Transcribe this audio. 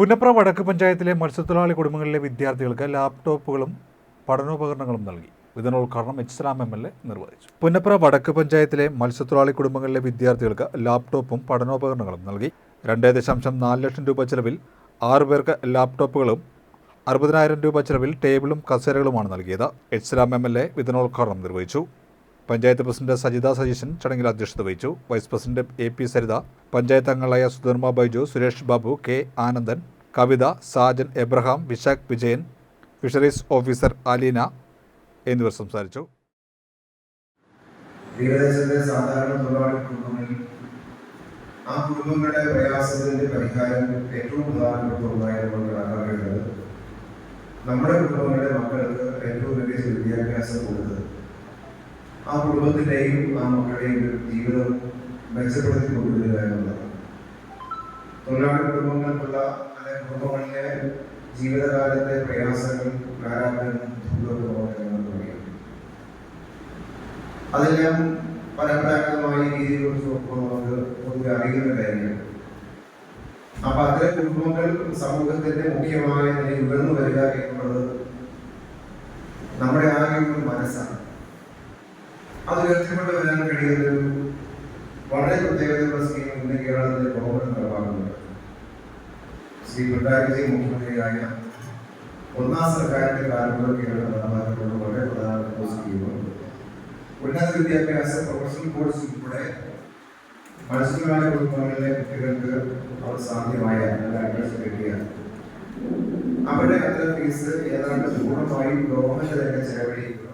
പുന്നപ്ര വടക്ക് പഞ്ചായത്തിലെ മത്സ്യത്തൊഴിലാളി കുടുംബങ്ങളിലെ വിദ്യാർത്ഥികൾക്ക് ലാപ്ടോപ്പുകളും പഠനോപകരണങ്ങളും നൽകി. ഇതിനോദ്ഘാടനം H Ram M L A നിർവഹിച്ചു. പുന്നപ്ര വടക്ക് പഞ്ചായത്തിലെ മത്സ്യത്തൊഴിലാളി കുടുംബങ്ങളിലെ വിദ്യാർത്ഥികൾക്ക് ലാപ്ടോപ്പും പഠനോപകരണങ്ങളും നൽകി. രണ്ടേ ദശാംശം നാല് ലക്ഷം രൂപ ചെലവിൽ ആറു പേർക്ക് ലാപ്ടോപ്പുകളും അറുപതിനായിരം രൂപ ചെലവിൽ ടേബിളും കസേരകളുമാണ് നൽകിയത്. H Ram M L A ഇതിനോദ്ഘാടനം നിർവഹിച്ചു. പഞ്ചായത്ത് പ്രസിഡന്റ് സജിത സതീശൻ ചടങ്ങിൽ അധ്യക്ഷത വഹിച്ചു. Vice president A P Saritha panchayat അംഗങ്ങളായ Sudharma Baiju Suresh Babu K Anandan Kavitha Sajan Abraham Vishakh Vijayan fisheries officer Aleena എന്നിവർ സംസാരിച്ചു. സാധാരണ ആ കുടുംബങ്ങളുടെ പ്രയാസത്തിന്റെ പരിഹാരം ഏറ്റവും പ്രധാനപ്പെട്ട ഒന്നായി കണക്കാക്കേണ്ടത്. നമ്മുടെ കുടുംബങ്ങളുടെ മക്കൾക്ക് ഏറ്റവും വലിയ വിദ്യാഭ്യാസം കൊടുത്ത് ആ കുടുംബത്തിന്റെയും ആ മക്കളുടെയും ജീവിതം മെച്ചപ്പെടുത്തി കൊണ്ടുവരിക എന്നുള്ളത്. തൊഴിലാളി കുടുംബങ്ങൾക്കുള്ള അല്ലെങ്കിൽ കുടുംബങ്ങളിലെ ജീവിതകാലത്തെ പ്രയാസങ്ങൾ പ്രാരാബ്ദങ്ങളും അതെല്ലാം പരമ്പരാഗതമായ രീതിയിലുള്ള സ്വഭാവങ്ങൾ പൊതുവെ അറിയുന്ന കാര്യമാണ് അപ്പൊ അത്തരം കുടുംബങ്ങൾ സമൂഹത്തിന്റെ മുഖ്യമായ നിലയിൽ ഉയർന്നു വരിക എന്നുള്ളത് നമ്മുടെ ആകെയുള്ള മനസ്സാണ്. അത് ഉയർത്തിക്കൊണ്ട് വരാൻ കഴിയുന്ന ഒരു വളരെ പ്രത്യേകതയുള്ള സ്കീം ഇന്ന് കേരളത്തിലെ ഗവൺമെന്റ് നടപ്പാക്കുന്നുണ്ട് ശ്രീ പിണറായി മുഖ്യമന്ത്രിയായ ഒന്നാം സർക്കാരിന്റെ കാലം മുതൽ കേരളം നടപ്പാക്കിയിട്ടുള്ള വളരെ പ്രധാനപ്പെട്ട സ്കീമുണ്ട്. ഉന്നത വിദ്യാഭ്യാസ പ്രൊഫഷണൽ കോഴ്സ് ഉൾപ്പെടെ മത്സ്യത്തൊഴിലാളി കുടുംബങ്ങളിലെ കുട്ടികൾക്ക് അവർ സാധ്യമായ അഡ്മിഷൻ കിട്ടിയ അവരുടെ അത്ര ഫീസ് ഏതാണ്ട് പൂർണമായും ഗവൺമെന്റ് തന്നെ ചെലവഴിക്കും